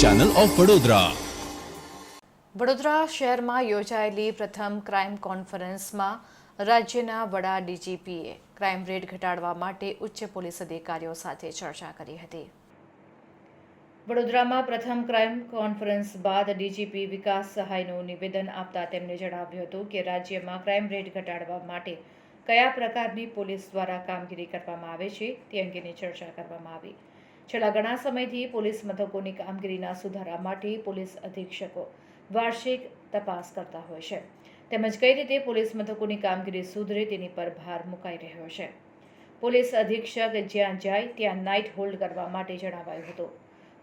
Channel of Vadodara Vadodara શહેરમાં યોજાયેલી પ્રથમ ક્રાઇમ કોન્ફરન્સમાં રાજ્યના વડા ડીજીપીએ ક્રાઇમ રેટ ઘટાડવા માટે ઉચ્ચ પોલીસ અધિકારીઓ સાથે ચર્ચા કરી હતી વડોદરામાં પ્રથમ ક્રાઇમ કોન્ફરન્સ બાદ ડીજીપી વિકાસ સહાયનું નિવેદન આપતા તેમણે જણાવ્યું હતું કે રાજ્યમાં ક્રાઇમ રેટ ઘટાડવા માટે કયા પ્રકારની પોલીસ દ્વારા કામગીરી કરવામાં આવે છે તે અંગેની ચર્ચા કરવામાં આવી છેલ્લા ઘણા સમયથી પોલીસ મથકોની કામગીરીના સુધારા માટે પોલીસ અધિક્ષકો વાર્ષિક તપાસ કરતા હોય છે. તેમજ કઈ રીતે પોલીસ મથકોની કામગીરી સુધરે તેની પર ભાર મુકાઈ રહ્યો છે. પોલીસ અધિક્ષક જ્યાં જાય ત્યાં નાઇટ હોલ્ડ કરવા માટે જણાવાયું હતું.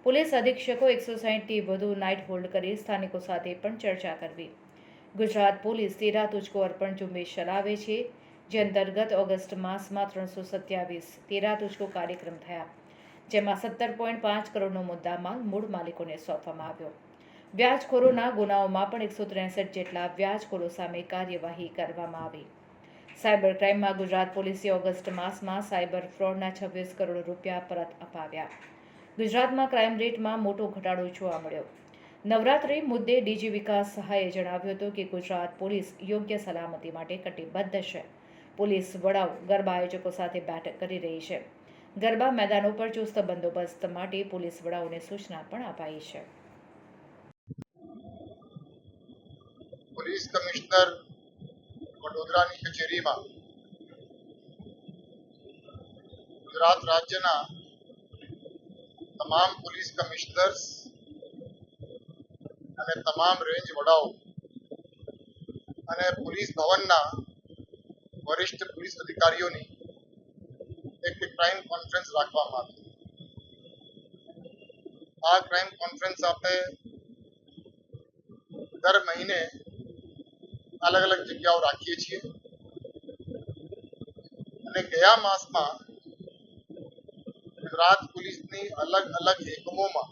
પોલીસ અધિક્ષકો એકસો સાહીઠથી વધુ નાઇટ હોલ્ડ કરી સ્થાનિકો સાથે પણ ચર્ચા કરવી. ગુજરાત પોલીસ તેરા તુજકો અર્પણ ઝુંબેશ ચલાવે છે. જે અંતર્ગત ઓગસ્ટ માસમાં ત્રણસો સત્યાવીસ તેરા તુજકો કાર્યક્રમ થયા. જેમાં સત્તર પોઈન્ટ પાંચ કરોડનો મુદ્દામાલ મૂળ માલિકોને સોંપવામાં આવ્યો. વ્યાજખોરોના ગુનાઓમાં પણ એકસો ત્રેસઠ જેટલા વ્યાજખોરો સામે કાર્યવાહી કરવામાં આવી. સાયબર ક્રાઇમમાં ગુજરાત પોલીસે ઓગસ્ટ માસમાં સાયબર ફ્રોડના છવ્વીસ કરોડ રૂપિયા પરત અપાવ્યા. ગુજરાતમાં ક્રાઇમ રેટમાં મોટો ઘટાડો જોવા મળ્યો. નવરાત્રી મુદ્દે ડીજી વિકાસ સહાયે જણાવ્યું હતું કે ગુજરાત પોલીસ યોગ્ય સલામતી માટે કટિબદ્ધ છે. પોલીસ વડાઓ, ગરબા આયોજકો સાથે બેઠક કરી રહી છે. ગરબા મેદાનો પર ચુસ્ત બંદોબસ્ત માટે પોલીસ વડાઓને સૂચના પણ અપાઈ છે. પોલીસ કમિશનર વડોદરાની કચેરીમાં ગુજરાત રાજ્યના તમામ પોલીસ કમિશનર્સ અને તમામ રેન્જ વડાઓ અને પોલીસ ભવનના વરિષ્ઠ પોલીસ અધિકારીઓની ક્રાઇમ કોન્ફરન્સ રાખવામાં આવી. આ ક્રાઇમ કોન્ફરન્સ આપણે દર મહિને અલગ અલગ જગ્યાઓ રાખીએ છીએ. અને ગયા માસમાં ગુજરાત પોલીસની અલગ અલગ એકમોમાં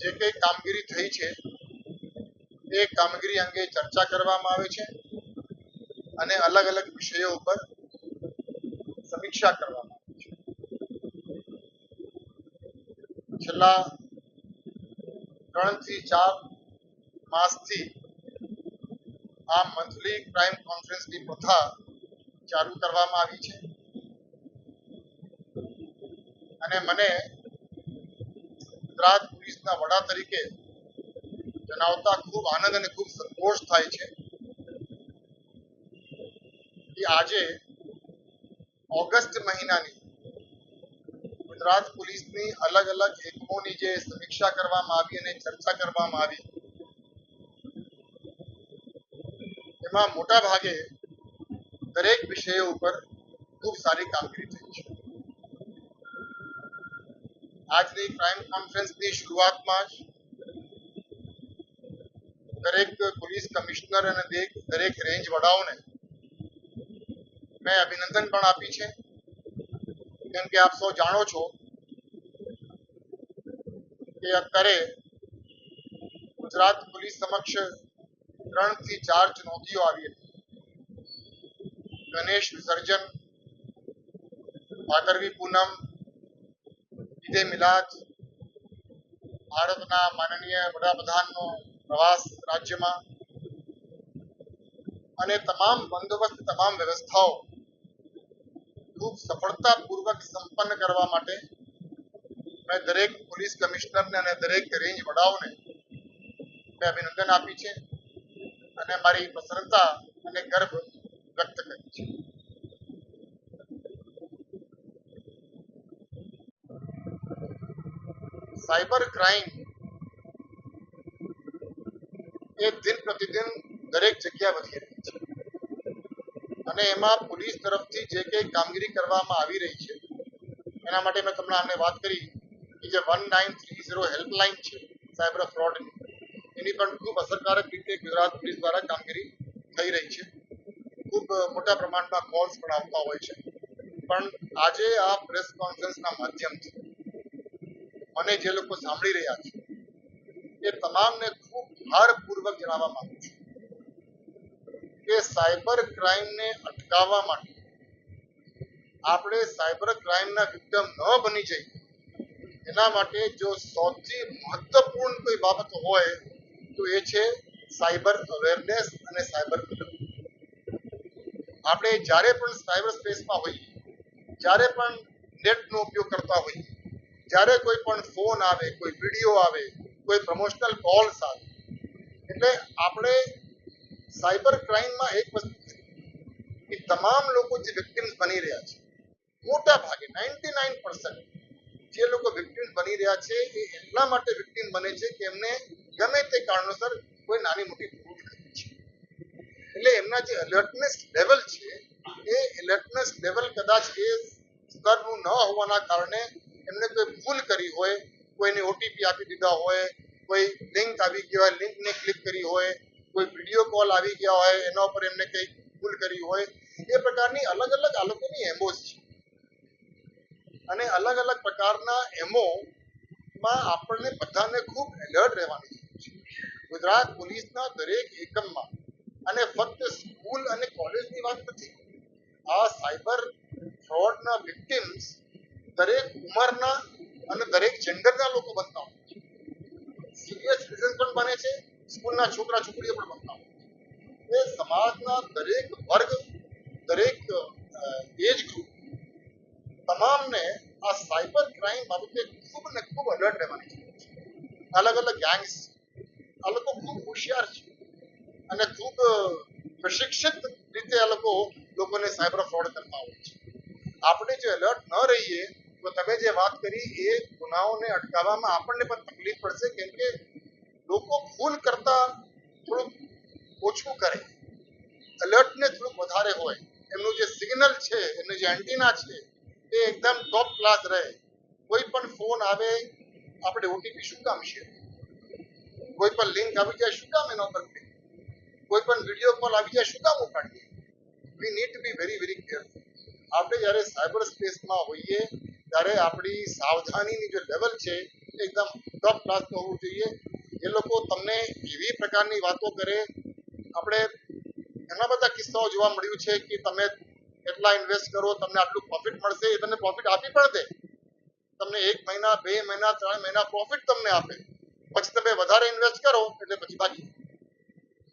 જે કઈ કામગીરી થઈ છે, એ કામગીરી અંગે ચર્ચા કરવામાં આવે છે અને અલગ અલગ વિષયો ઉપર સમીક્ષા કરવામાં આવી છે. છેલ્લા ત્રણથી ચાર માસથી આ મંથલી ક્રાઇમ કોન્ફરન્સની પ્રથા ચાલુ કરવામાં આવી છે. અને મને ગુજરાત પોલીસના વડા તરીકે જણાવતા ખૂબ આનંદ અને ખૂબ સંતોષ થાય છે કે આજે ઓગસ્ટ મહિનાની ગુજરાત પોલીસની અલગ અલગ એકમોની જે સમીક્ષા કરવામાં આવી અને ચર્ચા કરવામાં આવી, એમાં મોટા ભાગે દરેક વિષયો ઉપર ખૂબ સારી કામગીરી થઈ છે. આજની ક્રાઇમ કોન્ફરન્સની શરૂઆતમાં જ દરેક પોલીસ કમિશનર અને દરેક રેન્જ વડાઓને મેં અભિનંદન પણ આપી છે. કેમ કે આપ સૌ જાણો છો કે અત્યારે ગુજરાત પોલીસ સમક્ષ ત્રણથી ચાર ચુનૌતીઓ આવી હતી. ગણેશ વિસર્જન, ભાદરવી પૂનમ ઈદે મિલાદ ભારતના માનનીય વડાપ્રધાનનો પ્રવાસ રાજ્યમાં અને તમામ બંદોબસ્ત, તમામ વ્યવસ્થાઓ ખૂબ સફળતાપૂર્વક સંપન્ન કરવા માટે મેં દરેક પોલીસ કમિશનરને અને દરેક રેન્જ વડાઓને મેં અભિનંદન આપી છે અને મારી પ્રસન્નતા અને ગર્વ વ્યક્ત કરી છે. સાયબર ક્રાઇમ એ દિન પ્રતિદિન દરેક જગ્યા વધી રહી છે. અને એમાં પોલીસ તરફથી જે કંઈ કામગીરી કરવામાં આવી રહી છે, એના માટે મેં તમને આમને વાત કરી કે જે one nine three zero helpline છે સાયબર ફ્રોડની, એની પણ ખૂબ અસરકારક રીતે ગુજરાત પોલીસ દ્વારા કામગીરી થઈ રહી છે. ખૂબ મોટા પ્રમાણમાં કોલ્સ પણ આવતા હોય છે. પણ આજે આ પ્રેસ કોન્ફરન્સના માધ્યમથી મને જે લોકો સાંભળી રહ્યા છે, એ તમામને ખૂબ ભારપૂર્વક જણાવવા માંગુ છું. કે સાયબર ક્રાઇમને અટકાવવા માટે આપણે સાયબર ક્રાઇમના વિક્ટમ ન બની જઈએ. એના માટે જો સૌથી મહત્વપૂર્ણ કોઈ બાબત હોય, તો એ છે સાયબર અવેરનેસ અને સાયબર આપણે જ્યારે પણ સાયબર સ્પેસમાં હોઈએ, જ્યારે પણ નેટનો ઉપયોગ કરતા હોઈએ, જ્યારે કોઈ પણ ફોન આવે, કોઈ વીડિયો આવે, કોઈ પ્રમોશનલ કોલ્સ આવે, એટલે આપણે સાયબર ક્રાઇમમાં એક વસ્તુ છે કે તમામ લોકો જે વિક્ટિમ્સ બની રહ્યા છે મોટા ભાગે નાઇન્ટી નાઇન જે લોકો વિક્ટિમ બની રહ્યા છે, એ એટલા માટે વિક્ટિમ બને છે કે એમને ગમે તે કારણોસર કોઈ નાની મોટી ભૂલ કરી છે. એટલે એમના જે એલર્ટનેસ લેવલ છે, એ એલર્ટનેસ લેવલ કદાચ એ સ્તરનું ન હોવાના કારણે એમને કોઈ ભૂલ કરી હોય, કોઈને ઓટીપી આપી દીધા હોય, કોઈ લિંક આવી ગઈ હોય લિંકને ક્લિક કરી હોય કોઈ વીડિયો કોલ આવી ગયા હોય, એના ઉપર એમને કંઈક ભૂલ કરી હોય, એ પ્રકારની અલગ અલગ આ લોકોની એમો છે અને અલગ અલગ પ્રકારના એમો માં આપણને બધાને ખૂબ એલર્ટ રહેવાની છે. ગુજરાત પોલીસના દરેક એકમમાં અને ફક્ત સ્કૂલ અને કોલેજની વાત નથી, આ સાયબર ફ્રોડના વિક્ટિમ્સ દરેક ઉંમરના અને દરેક જેન્ડરના લોકો બનતા હોય છે. સિરિયસ સિટીઝન પણ બને છે સ્કૂલના છોકરા છોકરીઓ પણ બનતા હોય. સમાજના દરેક વર્ગ, દરેક એજ ગ્રુપ તમામને આ સાયબર ક્રાઇમ બાબતે ખૂબ ને ખૂબ અલર્ટ રહેવાની જરૂર છે. અલગ અલગ ગેંગ્સ આ લોકો ખૂબ હોશિયાર છે. અને ખૂબ પ્રશિક્ષિત રીતે આ લોકો લોકોને સાયબર ફ્રોડ કરતા હોય છે. આપણે જો એલર્ટ ન રહીએ, તો તમે જે વાત કરી એ ગુનાઓને અટકાવવામાં આપણને પણ તકલીફ પડશે, કેમ કે લોકો ભૂલ કરતા થોડુંક ઓછું કરે. એલર્ટને થોડુંક વધારે હોય. એમનું જે સિગ્નલ છે, એમનું જે એન્ટીના છે, એ એકદમ ટોપ ક્લાસ રહે. કોઈ પણ ફોન આવે, આપણે ઓટીપી શું કામ છે? કોઈ પણ લિંક આવી જાય, શું કામ એના પર કોઈ પણ વીડિયો કોલ આવી જાય, શું કામ ઉપાડીએ we need to be very very careful આપણે જ્યારે સાયબર સ્પેસમાં હોઈએ, ત્યારે આપણી સાવધાનીની જે લેવલ છે એકદમ ટોપ ક્લાસનું હોવું જોઈએ. એ લોકો તમને એવી પ્રકારની વાતો કરે. આપણે ઘણા બધા કિસ્સાઓ જોવા મળ્યું છે કે તમે એટલા ઇન્વેસ્ટ કરો, તમને આટલું પ્રોફિટ મળશે, એ તમને પ્રોફિટ આપી પણ દે. તમને એક મહિના, બે મહિના, ત્રણ મહિના પ્રોફિટ તમને આપે. પછી તમે વધારે ઇન્વેસ્ટ કરો, એટલે પછી બાકી.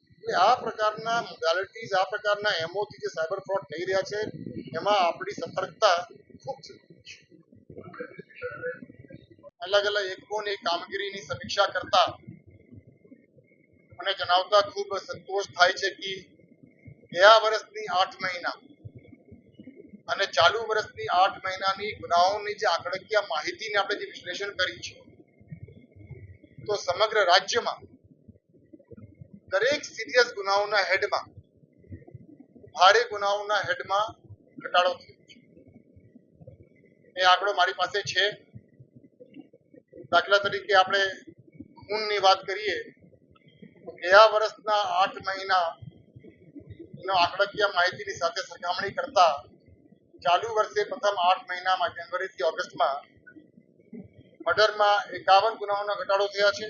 એટલે આ પ્રકારના મોડાલિટીઝ આ પ્રકારના એમઓથી જે સાયબર ફ્રોડ થઈ રહ્યા છે, એમાં આપણી સતર્કતા ખૂબ છે. અલગ અલગ એકમોની કામગીરીની સમીક્ષા કરતા મને જણાવતા ખૂબ સંતોષ થાય છે કે ગયા વર્ષની આઠ મહિના અને ચાલુ વર્ષની આઠ મહિનાની ગુનાઓની જે આંકડાકીય માહિતીને આપણે જે વિશ્લેષણ કરી છે, તો સમગ્ર રાજ્યમાં દરેક સિરિયસ ગુનાઓના હેડમાં, ભારે ગુનાઓના હેડમાં ઘટાડો થયો છે. એ આંકડો મારી પાસે છે. દાખલા તરીકે આપણે ખૂનની વાત કરીએ ગયા વર્ષના આઠ મહિના આંકડાકીય માહિતીની સાથે સરખામણી કરતા ચાલુ વર્ષે પ્રથમ આઠ મહિનામાં, જાન્યુઆરીથી ઓગસ્ટમાં મર્ડરમાં એકાવન ગુનાઓના ઘટાડો થયા છે.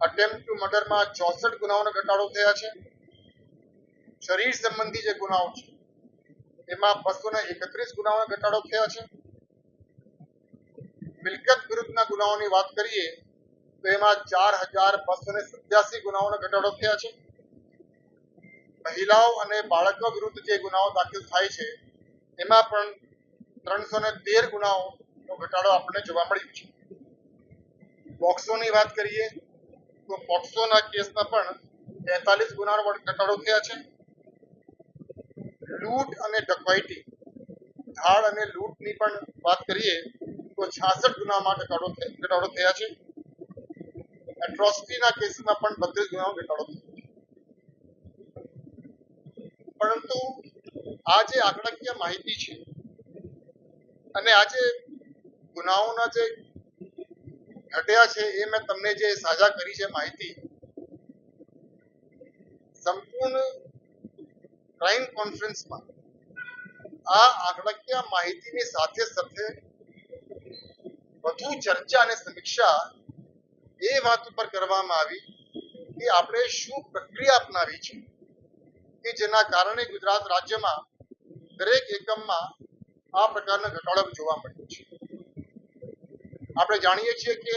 અટેમ્પ ટુ મર્ડરમાં ચોસઠ ગુનાઓનો ઘટાડો થયા છે. શરીર સંબંધી જે ગુનાઓ છે, એમાં બસો ને એકત્રીસ ગુનાઓનો ઘટાડો થયા છે. મિલકત વિરુદ્ધના ગુનાઓની વાત કરીએ તો એમાં ચાર હજાર બસો ને સત્યાસી ગુનાઓનો ઘટાડો થયા છે. મહિલાઓ અને બાળકો વિરુદ્ધ જે ગુનાઓ દાખલ થાય છે, એમાં પણ ત્રણસો ને તેર ગુનાઓનો ઘટાડો આપણને જોવા મળ્યો છે. પોક્સોની વાત કરીએ, તો પોક્સોના કેસમાં પણ તેતાલીસ ગુનાનો ઘટાડો થયા છે. લૂંટ અને ડકવાઈટી ધાડ અને લૂંટની પણ વાત કરીએ, તો છાસઠ ગુનામાં ઘટાડો ઘટાડો થયા છે. એટ્રોસિટીના કેસમાં પણ બત્રીસ ગુનાનો ઘટાડો થયો. પરંતુ આ જે આંકડાકીય માહિતી છે અને આ જે ગુનાઓના જે ઘટ્યા છે એ મેં તમને જે સાજા કરી છે માહિતી, સંપૂર્ણ ક્રાઇમ કોન્ફરન્સમાં આ આંકડાકીય માહિતીની સાથે સાથે વધુ ચર્ચા અને સમીક્ષા એ વાત ઉપર કરવામાં આવી કે આપણે શું પ્રક્રિયા અપનાવી છે કે જેના કારણે ગુજરાત રાજ્યમાં દરેક એકમમાં આ પ્રકારનો ઘટાડો જોવા મળ્યો છે. આપણે જાણીએ છીએ કે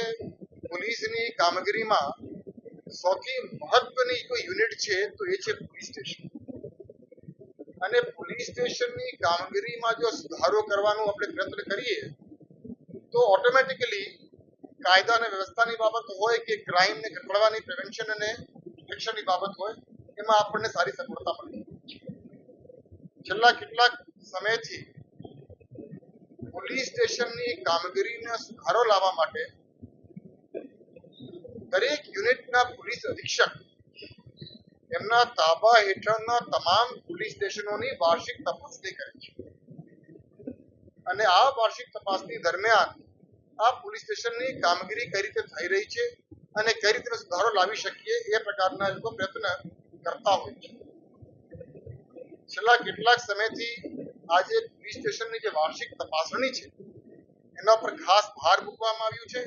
પોલીસની કામગીરીમાં સૌથી મહત્વની કોઈ યુનિટ છે તો એ છે પોલીસ સ્ટેશન. અને પોલીસ સ્ટેશનની કામગીરીમાં જો સુધારો કરવાનો આપણે પ્રયત્ન કરીએ તો ઓટોમેટિકલી કાયદા અને વ્યવસ્થાની બાબત હોય કે ક્રાઇમને ઘટાડવાની પ્રિવેન્શન અને શિક્ષણની બાબત હોય, એમાં આપણને સારી સફળતા મળી. છેલ્લા કેટલાક સમયથી પોલીસ સ્ટેશનની કામગીરીને સુધારો લાવવા માટે દરેક યુનિટના પોલીસ અધિક્ષક એમના તાબા હેઠળના તમામ પોલીસ સ્ટેશનોની વાર્ષિક તપાસણી કરે છે. અને આ વાર્ષિક તપાસણી દરમિયાન આ પોલીસ સ્ટેશનની કામગીરી કઈ રીતે થઈ રહી છે અને કઈ રીતે સુધારો લાવી શકીએ એ પ્રકારના લોકો પ્રયત્ન કરતા હોય છે. છેલ્લા કેટલાક સમયથી આજે પોલીસ સ્ટેશનની જે વાર્ષિક તપાસણી છે, એના પર ખાસ ભાર મૂકવામાં આવ્યું છે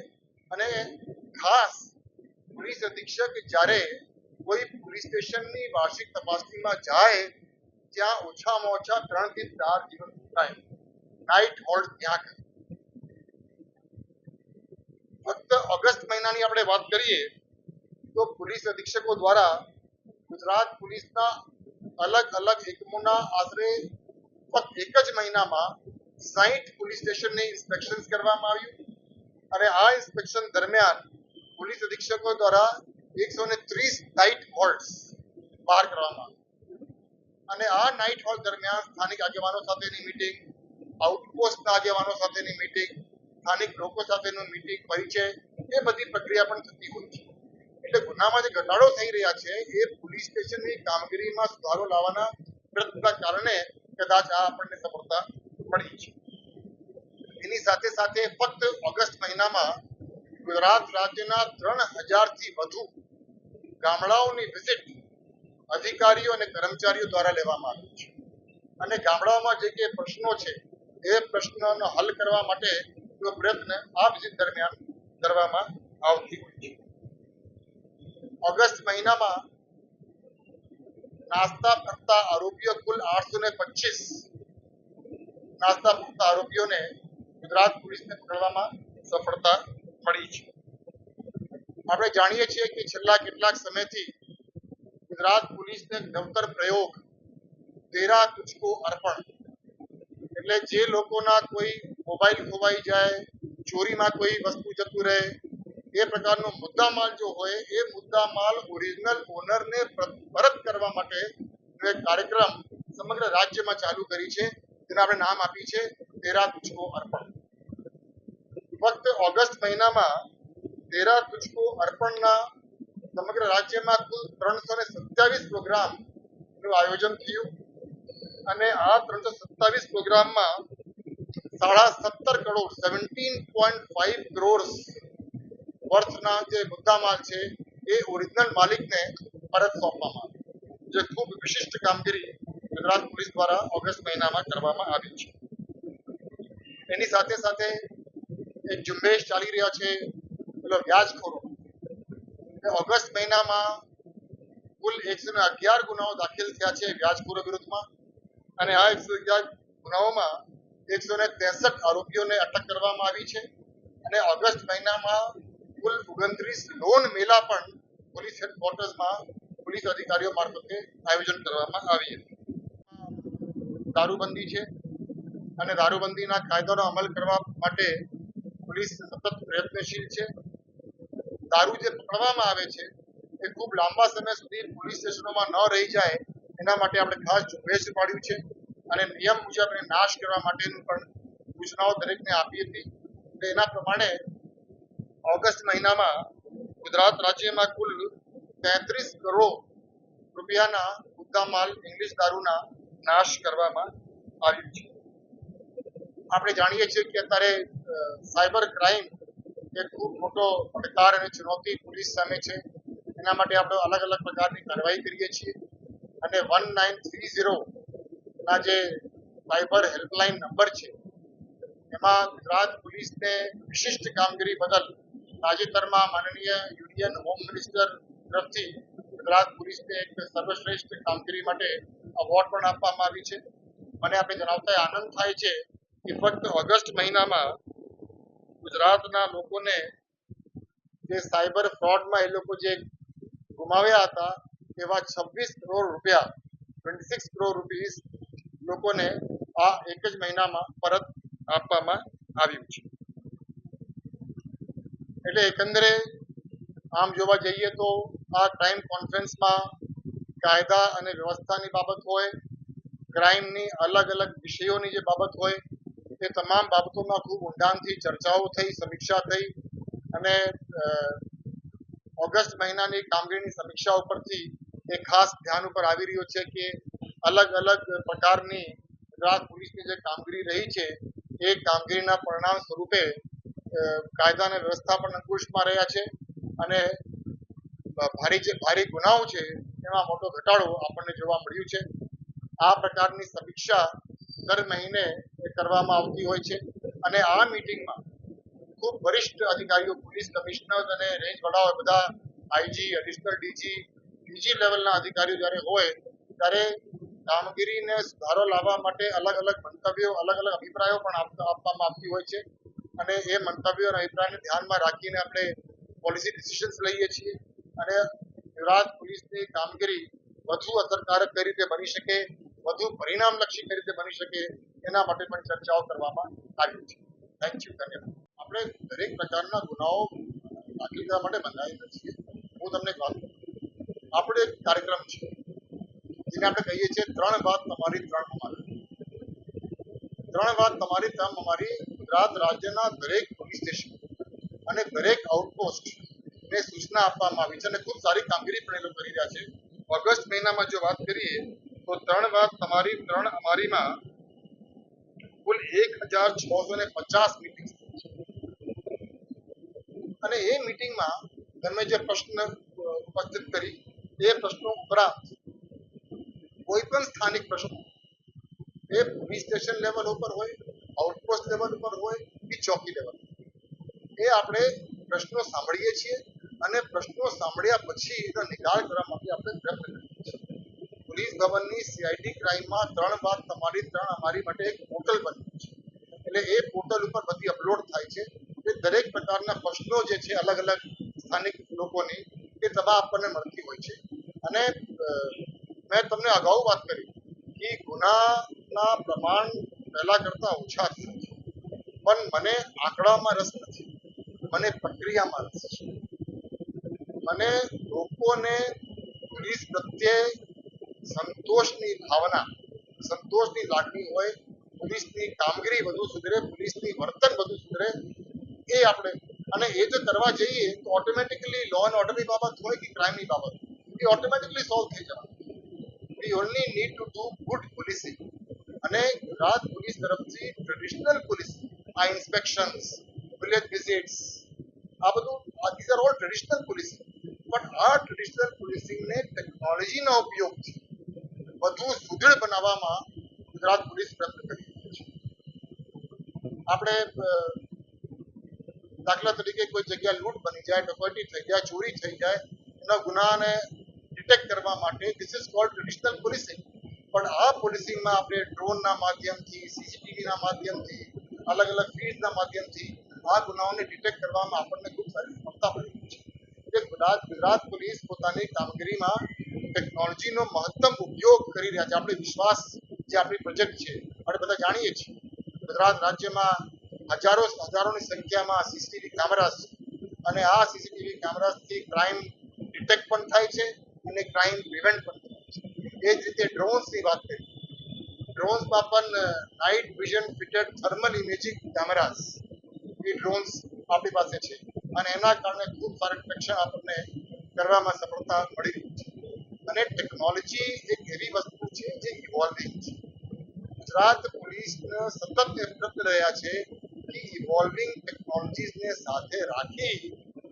અને ખાસ પોલીસ અધિક્ષક જ્યારે કોઈ પોલીસ સ્ટેશનની વાર્ષિક તપાસણીમાં જાય, ત્યાં ઓછામાં ઓછા ત્રણથી ચાર દિવસ થાય. નાઇટ હોલ્ડ ત્યાં કરે. ફક્ત ઓગસ્ટ મહિનાની આપણે વાત કરીએ, તો પોલીસ અધિક્ષકો દ્વારા ગુજરાત પોલીસના અલગ અલગ એકમોના આશરે ફક્ત એક જ મહિનામાં સાહીઠ પોલીસ સ્ટેશનની ઇન્સ્પેક્શન કરવામાં આવ્યું અને આ ઇન્સ્પેક્શન દરમિયાન પોલીસ અધિક્ષકો દ્વારા એકસો ને ત્રીસ નાઇટ હોલ્ટ બહાર કરવામાં આવ્યા. અને આ નાઇટ હોલ્ટ દરમિયાન સ્થાનિક આગેવાનો સાથેની મિટિંગ, આઉટપોસ્ટના આગેવાનો સાથેની મીટિંગ સ્થાનિક લોકો સાથેનું મીટિંગ પરિચય એ બધી પ્રક્રિયા પણ થતી હોય છે. એટલે ગુનામાં જે ઘટાડો થઈ રહ્યા છે, એ પોલીસ સ્ટેશનની કામગીરીમાં સુધારો લાવવાના પ્રયત્નના કારણે કદાચ આ આપણને સફળતા મળી છે. એની સાથે સાથે ફક્ત ઓગસ્ટ મહિનામાં ગુજરાત રાજ્યના ત્રણ હજારથી વધુ ગામડાઓની વિઝિટ અધિકારીઓ અને કર્મચારીઓ દ્વારા લેવામાં આવી છે. અને ગામડાઓમાં જે કે પ્રશ્નો છે, એ પ્રશ્નોનો હલ કરવા માટે પ્રયત્ન આ વિઝિટ દરમિયાન કરવામાં આવતી હોય છે ઓગસ્ટ મહિનામાં નાસ્તા ફરતા આરોપીઓ કુલ આઠસો ને પચીસ નાસ્તા ફરતા આરોપીઓને ગુજરાત પોલીસને પકડવામાં સફળતા મળી છે આપણે જાણીએ છીએ કે છેલ્લા કેટલાક સમયથી ગુજરાત પોલીસને નવતર પ્રયોગ તેરા તુચકો અર્પણ એટલે જે લોકોના કોઈ મોબાઈલ ખોવાઈ જાય, ચોરીમાં કોઈ વસ્તુ જતું રહે, એ પ્રકારનો મુદ્દામાલ જો હોય, એ મુદ્દામાલ ઓરિજિનલ ઓનરને પરત કરવા માટે એક કાર્યક્રમ સમગ્ર રાજ્યમાં ચાલુ કરી છે. જેને આપણે નામ આપી છે, તેરા તુચકો અર્પણ. ફક્ત ઓગસ્ટ મહિનામાં તેરા તુચકો અર્પણના સમગ્ર રાજ્યમાં કુલ ત્રણસો ને સત્યાવીસ પ્રોગ્રામનું આયોજન થયું. અને આ ત્રણસો સત્તાવીસ પ્રોગ્રામમાં સાડા સત્તર crore seventeen point five crore વર્થના જે મુદ્દામાલ છે, એ ઓરિજિનલ માલિકને પરત સોંપવામાં આવ્યો. જે ખૂબ વિશિષ્ટ કામગીરી ગુજરાત પોલીસ દ્વારા ઓગસ્ટ મહિનામાં કરવામાં આવી છે. એની સાથે સાથે એક ઝુંબેશ ચાલી રહ્યા છે, પેલો વ્યાજખોરો. ઓગસ્ટ મહિનામાં કુલ એકસો અગિયાર ગુનાઓ દાખલ થયા છે વ્યાજખોરો વિરુદ્ધમાં. અને આ એકસો અગિયાર ગુનાઓમાં એકસો ને ત્રેસઠ આરોપીઓને અટક કરવામાં આવી છે અને ઓગસ્ટ મહિનામાં કુલ ઓગણત્રીસ લોન મેલા પણ પોલીસ હેડક્વાર્ટર્સમાં પોલીસ અધિકારીઓ મારફતે આયોજન કરવામાં આવી હતી. દારૂબંધી છે અને દારૂબંધીના કાયદાનો અમલ કરવા માટે પોલીસ સતત પ્રયત્નશીલ છે. દારૂ જે પકડવામાં આવે છે એ ખૂબ લાંબા સમય સુધી પોલીસ સ્ટેશનોમાં ન રહી જાય એના માટે આપણે ખાસ ઝુંબેશ પાડ્યું છે. અને નિયમ મુજબ નાશ કરવા માટેનું પણ સૂચનાઓ દરેકને આપી હતી. એના પ્રમાણે ઓગસ્ટ મહિનામાં ગુજરાત રાજ્યમાં કુલ તેત્રીસ કરોડ રૂપિયાના મુદ્દામાલ ઇંગ્લિશ દારૂના નાશ કરવામાં આવ્યું છે. આપણે જાણીએ છીએ કે અત્યારે સાયબર ક્રાઇમ એ ખૂબ મોટો પડકાર અને ચુનૌતી પોલીસ સામે છે. એના માટે આપણે અલગ અલગ પ્રકારની કાર્યવાહી કરીએ છીએ. અને વન નાઇન થ્રી ઝીરો ના જે સાયબર હેલ્પલાઇન નંબર છે, એમાં ગુજરાત પોલીસને વિશિષ્ટ કામગીરી બદલ તાજેતરમાં માનનીય યુનિયન હોમ મિનિસ્ટર તરફથી ગુજરાત પોલીસને એક સર્વશ્રેષ્ઠ કામગીરી માટે અવોર્ડ પણ આપવામાં આવી છે. મને આપણે જણાવતા આનંદ થાય છે કે ફક્ત ઓગસ્ટ મહિનામાં ગુજરાતના લોકોને જે સાયબર ફ્રોડમાં એ લોકો જે ગુમાવ્યા હતા, એવા છવ્વીસ કરોડ રૂપિયા ટ્વેન્ટી સિક્સ કરોડ રૂપીસ લોકોને આ એક જ મહિનામાં પરત આપવામાં આવ્યું છે. એટલે એકંદરે આમ જોવા જઈએ તો આ ક્રાઇમ કોન્ફરન્સમાં કાયદા અને વ્યવસ્થાની બાબત હોય ક્રાઇમની અલગ અલગ વિષયોની જે બાબત હોય, એ તમામ બાબતોમાં ખૂબ ઊંડાણથી ચર્ચાઓ થઈ, સમીક્ષા થઈ અને ઓગસ્ટ મહિનાની કામગીરીની સમીક્ષા ઉપરથી એ ખાસ ધ્યાન ઉપર આવી રહ્યું છે કે અલગ અલગ પ્રકારની ગુજરાત પોલીસની જે કામગીરી રહી છે, એ કામગીરીના પરિણામ સ્વરૂપે કાયદા અને વ્યવસ્થા પણ અંકુશમાં રહ્યા છે અને ભારી જે, ભારી ગુનાઓ છે, એમાં મોટો ઘટાડો આપણને જોવા મળ્યું છે. આ પ્રકારની સમીક્ષા દર મહિને કરવામાં આવતી હોય છે અને આ મીટિંગમાં ખૂબ વરિષ્ઠ અધિકારીઓ, પોલીસ કમિશનર અને રેન્જ વડાઓ બધા, આઈજી, એડિશનલ ડીજી ડીજી લેવલના અધિકારીઓ જ્યારે હોય, ત્યારે કામગીરીને સુધારો લાવવા માટે અલગ અલગ મંતવ્યો, અલગ અલગ અભિપ્રાયો પણ આપવામાં આવતી હોય છે. અને એ મંતવ્યો અને અભિપ્રાયને ધ્યાનમાં રાખીને આપણે પોલિસી ડિસિઝન્સ લઈએ છીએ. અને ગુજરાત પોલીસની કામગીરી વધુ અસરકારક કઈ રીતે બની શકે, વધુ પરિણામલક્ષી કઈ રીતે બની શકે, એના માટે પણ ચર્ચાઓ કરવામાં આવી છે. થેન્ક યુ ધન્યવાદ. આપણે દરેક પ્રકારના ગુનાઓ દાખલ કરવા માટે બંધાયેલા છીએ. હું તમને વાત આપણો એક કાર્યક્રમ છે. જેને આપણે કહીએ છીએ, ત્રણ વાત તમારી ત્રણ અમારી ત્રણ વાત તમારી ત્રણ અમારી ગુજરાત રાજ્યના દરેક પોલીસ સ્ટેશન અને દરેક આઉટપોસ્ટ ને સૂચના આપવામાં આવી છે અને ખૂબ સારી કામગીરી પણ એ લોકો કરી રહ્યા છે. ઓગસ્ટ મહિનામાં જો વાત કરીએ, તો ત્રણ વાત તમારી, ત્રણ અમારીમાં કુલ એક હજાર છસો ને પચાસ મિટિંગ અને એ મિટિંગમાં તમે જે પ્રશ્ન ઉપસ્થિત કરી, એ પ્રશ્નો ઉપરાંત કોઈ પણ સ્થાનિક પ્રશ્નો. એ પોલીસ સ્ટેશન લેવલ ઉપર હોય આઉટપોસ્ટ લેવલ ઉપર હોય કે ચોકી લેવલ એ આપણે પ્રશ્નો સાંભળીએ છીએ અને પ્રશ્નો સાંભળ્યા પછી એનો નિકાલ કરવા માટે આપણે પ્રયત્ન કરીએ છીએ. પોલીસ ભવનની સીઆઈડી ક્રાઇમમાં ત્રણ વાર તમારી ત્રણ અમારી માટે એક પોર્ટલ બન્યું છે. એટલે એ પોર્ટલ ઉપર બધી અપલોડ થાય છે. એ દરેક પ્રકારના પ્રશ્નો જે છે અલગ અલગ સ્થાનિક લોકોની એ તબા આપણને મળતી હોય છે. અને મેં તમને અગાઉ વાત કરી કે ગુનાના પ્રમાણ પહેલા કરતા ઓછા થયા છે. પણ મને આંકડામાં રસ નથી. મને પ્રક્રિયામાં રસ છે. મને લોકોને પોલીસ પ્રત્યે સંતોષની ભાવના, સંતોષની લાગણી હોય, પોલીસની કામગીરી વધુ સુધરે, પોલીસની વર્તન વધુ સુધરે, એ આપણે અને એ જો કરવા જઈએ તો ઓટોમેટિકલી લો એન્ડ ઓર્ડરની બાબત હોય કે ક્રાઇમની બાબત એ ઓટોમેટિકલી સોલ્વ થઈ જવાનું. We only need to do good policing અને ગુજરાત પોલીસ તરફથી ટ્રેડિશનલ પોલીસ આ ઇન્સ્પેક્શન્સ વિલેજ વિઝિટ્સ આ બધું these are all traditional policing પણ આ ટ્રેડિશનલ પોલીસિંગને ટેકનોલોજીના ઉપયોગથી વધુ સુદૃઢ બનાવવામાં ગુજરાત પોલીસ પ્રયત્ન કરી રહી છે. આપણે દાખલા તરીકે કોઈ જગ્યા લૂંટ બની જાય ડકૈતી થઈ જાય ચોરી થઈ જાય, એના ગુનાને ડિટેક્ટ કરવા માટે this is called traditional policing પણ આ પોલીસિંગમાં આપણે ડ્રોનના માધ્યમથી સીસીટીવીના માધ્યમથી અલગ અલગ ફીડના માધ્યમથી આ ગુનાઓને ડિટેક્ટ કરવામાં આપણને ખૂબ સારી સફળતા મળી છે. એટલે ગુજરાત ગુજરાત પોલીસ પોતાની કામગીરીમાં ટેકનોલોજીનો મહત્તમ ઉપયોગ કરી રહ્યા છે. આપણે વિશ્વાસ જે આપણી પ્રોજેક્ટ છે, આપણે બધા જાણીએ છીએ. ગુજરાત રાજ્યમાં હજારો, હજારોની સંખ્યામાં સીસીટીવી કેમેરાસ અને આ સીસીટીવી કેમેરાથી ક્રાઇમ ડિટેક્ટ પણ થાય છે. અને ક્રાઇમ પ્રિવેન્ટ પણ એ જ રીતે ડ્રોન્સની વાત કરીએ. ડ્રોન્સમાં પણ night vision fitted thermal imaging cameras એ ડ્રોન્સ આપણી પાસે છે. અને એના કારણે ખૂબ સારું ડિટેક્શન આપણને કરવામાં સફળતા મળી રહી છે. અને ટેકનોલોજી એક એવી વસ્તુ છે જે ઇવોલ્વિંગ છે. ગુજરાત પોલીસ સતત પ્રયત્ન રહ્યા છે કે ઇવોલ્વિંગ ટેકનોલોજીસને સાથે રાખી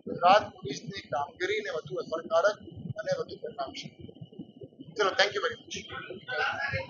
ગુજરાત પોલીસની કામગીરીને વધુ અસરકારક different function. So thank you very much.